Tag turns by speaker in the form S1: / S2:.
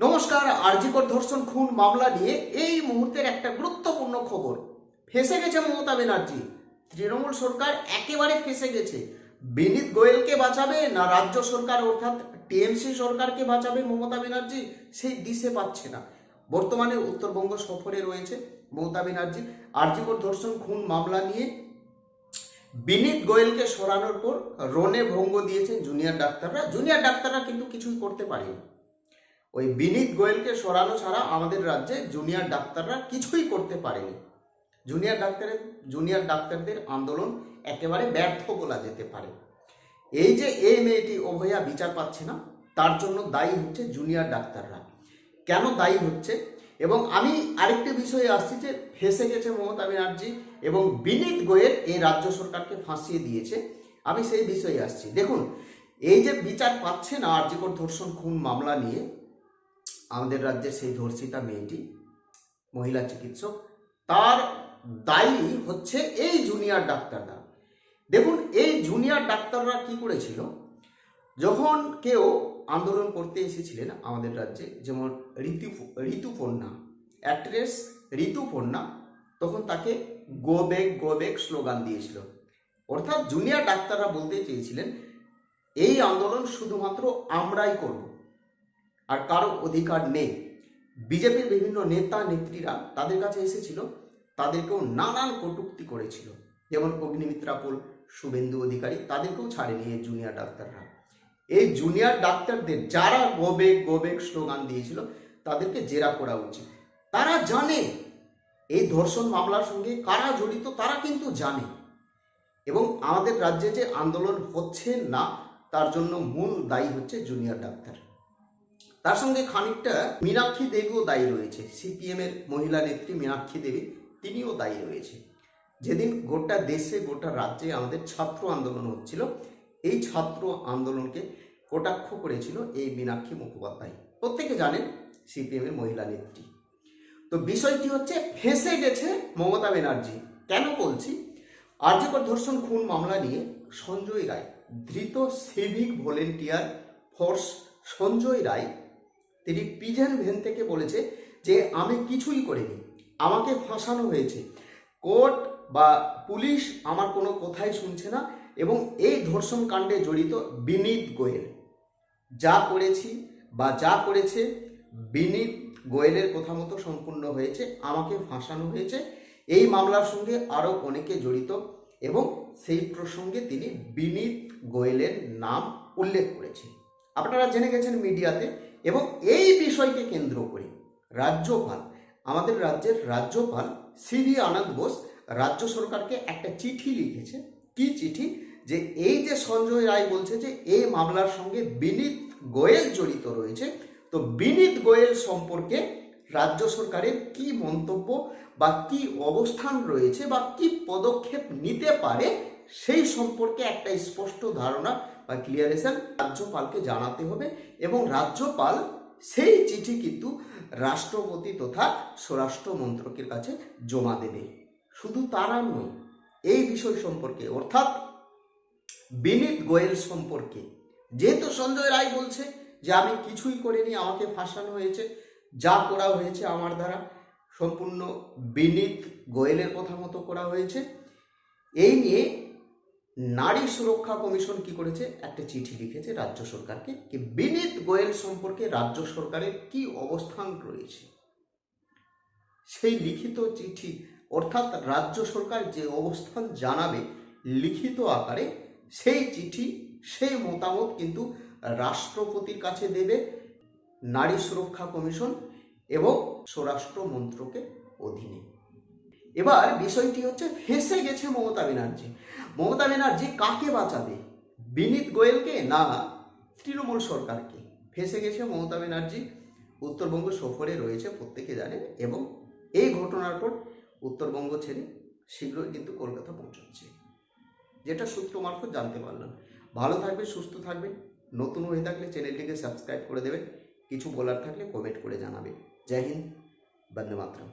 S1: নমস্কার আরজিকর ধর্ষণ খুন মামলা নিয়ে এই মুহূর্তের একটা গুরুত্বপূর্ণ খবর। ফেসে গেছে মমতা ব্যানার্জি। তৃণমূল সরকার একেবারে ফেসে গেছে। বিনীত গোয়েলকে বাঁচাবে না রাজ্য সরকার? অর্থাৎ টিএমসি সরকারকে বাঁচাবে মমতা ব্যানার্জি? সেই দিশে পাচ্ছে না। বর্তমানে উত্তরবঙ্গ সফরে রয়েছে মমতা ব্যানার্জি। আরজিকর ধর্ষণ খুন মামলা নিয়ে বিনীত গোয়েলকে সরানোর পর রনে ভঙ্গ দিয়েছেন জুনিয়র ডাক্তাররা। জুনিয়র ডাক্তাররা কিন্তু কিছুই করতে পারেনি। ওই বিনীত গোয়েলকে সরানো ছাড়া আমাদের রাজ্যে জুনিয়র ডাক্তাররা কিছুই করতে পারেনি। জুনিয়র ডাক্তারের, জুনিয়র ডাক্তারদের আন্দোলন একেবারে ব্যর্থ বলা যেতে পারে। এই যে এই মেয়েটি অভয়া বিচার পাচ্ছে না, তার জন্য দায়ী হচ্ছে জুনিয়র ডাক্তাররা। কেন দায়ী হচ্ছে? এবং আমি আরেকটি বিষয়ে আসছি যে ফেসে গেছে মমতা ব্যানার্জি এবং বিনীত গোয়েল এই রাজ্য সরকারকে ফাঁসিয়ে দিয়েছে। আমি সেই বিষয়ে আসছি। দেখুন, এই যে বিচার পাচ্ছে না আর্যিকর ধর্ষণ খুন মামলা নিয়ে আমাদের রাজ্যের সেই ধর্ষিতা মেয়েটি মহিলা চিকিৎসক, তার দায়ী হচ্ছে এই জুনিয়র ডাক্তাররা। দেখুন, এই জুনিয়র ডাক্তাররা কি করেছিল? যখন কেউ আন্দোলন করতে এসেছিলেন আমাদের রাজ্যে, যেমন ঋতু, ঋতুপর্ণা অ্যাক্ট্রেস ঋতুপর্ণা, তখন তাকে গো ব্যাক গো স্লোগান দিয়েছিল। অর্থাৎ জুনিয়র ডাক্তাররা বলতে চেয়েছিলেন, এই আন্দোলন শুধুমাত্র আমরাই করব। আর কারও অধিকার নেই। বিজেপির বিভিন্ন নেতা, নেত্রীরা তাদের কাছে এসেছিল, তাদেরকেও নানান কটূক্তি করেছিল। যেমন অগ্নিমিত্রা পোল, শুভেন্দু অধিকারী, তাদেরকেও ছাড়েনি এই জুনিয়র ডাক্তাররা। এই জুনিয়র ডাক্তারদের যারা গোবেক গোবেক স্লোগান দিয়েছিল, তাদেরকে জেরা করা উচিত। তারা জানে, এই ধর্ষণ মামলার সঙ্গে কারা জড়িত তারা কিন্তু জানে। এবং আমাদের রাজ্যে যে আন্দোলন হচ্ছে না, তার জন্য মূল দায়ী হচ্ছে জুনিয়র ডাক্তার। তার সঙ্গে খানিকটা মীনাক্ষী দেবীও দায়ী রয়েছে। সিপিএম এর মহিলা নেত্রী মীনাক্ষী দেবী, তিনিও দায়ী রয়েছে। যেদিন গোটা দেশে, গোটা রাজ্যে আমাদের ছাত্র আন্দোলন হচ্ছিল, এই ছাত্র আন্দোলনকে কটাক্ষ করেছিল এই মীনাক্ষী মুখোপাধ্যায়। প্রত্যেকে জানেন সিপিএম এর মহিলা নেত্রী। তো বিষয়টি হচ্ছে, ফেঁসে গেছে মমতা ব্যানার্জি। কেন বলছি? আর্যকর ধর্ষণ খুন মামলা নিয়ে সঞ্জয় রায়, ধৃত civic volunteer force Sanjay Roy তিনি পিজেন ভেন থেকে বলেছে যে, আমি কিছুই করিনি। আমাকে ফাঁসানো হয়েছে। কোর্ট বা পুলিশ আমার কোনো কথাই শুনছে না এবং এই ধর্ষণ কাণ্ডে জড়িত বিনীত গোয়েল। যা করেছি বা যা করেছে বিনীত গোয়েলের কথা মতো সম্পূর্ণ হয়েছে, আমাকে ফাঁসানো হয়েছে। এই মামলার সঙ্গে আরও অনেকে জড়িত এবং সেই প্রসঙ্গে তিনি বিনীত গোয়েলের নাম উল্লেখ করেছে আপনারা জেনে গেছেন মিডিয়াতে এবং এই বিষয়কে কেন্দ্র করে রাজ্যপাল, আমাদের রাজ্যের রাজ্যপাল সিভি আনন্দ বোস রাজ্য সরকারকে একটা চিঠি লিখেছে। কি চিঠি? যে এই যে সঞ্জয় রায় বলছে যে এই মামলার সঙ্গে বিনীত গোয়েল জড়িত রয়েছে, তো বিনীত গোয়েল সম্পর্কে রাজ্য সরকারের কি মন্তব্য বা কি অবস্থান রয়েছে বা কি পদক্ষেপ নিতে পারে সেই সম্পর্কে একটা স্পষ্ট ধারণা বা ক্লিয়ারেশন রাজ্যপালকে জানাতে হবে এবং রাজ্যপাল সেই চিঠি কিন্তু রাষ্ট্রপতি তথা স্বরাষ্ট্র মন্ত্রকের কাছে জমা দেবে। শুধু তারা নয়, এই বিষয় সম্পর্কে অর্থাৎ বিনীত গোয়েল সম্পর্কে, যেহেতু সঞ্জয় রায় বলছে যে আমি কিছুই করিনি, আমাকে ফাঁসানো হয়েছে যা করা হয়েছে আমার দ্বারা সম্পূর্ণ বিনীত গোয়েলের কথা মতো করা হয়েছে। এই নিয়ে নারী সুরক্ষা কমিশন কি করেছে? একটা চিঠি লিখেছে রাজ্য সরকারকে কি বিনীত গোয়েল সম্পর্কে রাজ্য সরকারের কি অবস্থান রয়েছে? সেই লিখিত চিঠি অর্থাৎ রাজ্য সরকার যে অবস্থান জানাবে লিখিত আকারে, সেই চিঠি, সেই মতামত কিন্তু রাষ্ট্রপতির কাছে দেবে। নারী সুরক্ষা কমিশন এবং স্বরাষ্ট্র মন্ত্রকের অধীনে। এবার বিষয়টি হচ্ছে ফেসে গেছে মমতা ব্যানার্জি। মমতা ব্যানার্জি কাকে বাঁচাবে? বিনীত গোয়েলকে না তৃণমূল সরকারকে? ফেসে গেছে মমতা ব্যানার্জি। উত্তরবঙ্গ সফরে রয়েছে প্রত্যেকে জানেন এবং এই ঘটনার পর উত্তরবঙ্গ ছেড়ে শীঘ্রই কিন্তু কলকাতা পৌঁছচ্ছে। যেটা সূত্র মারফত জানতে পারলাম। ভালো থাকবে সুস্থ থাকবেন। নতুন হয়ে থাকলে চ্যানেলটিকে সাবস্ক্রাইব করে দেবেন। কিছু বলার থাকলে কমেন্ট করে জানাবেন জয় হিন্দ বন্দে মাতরম।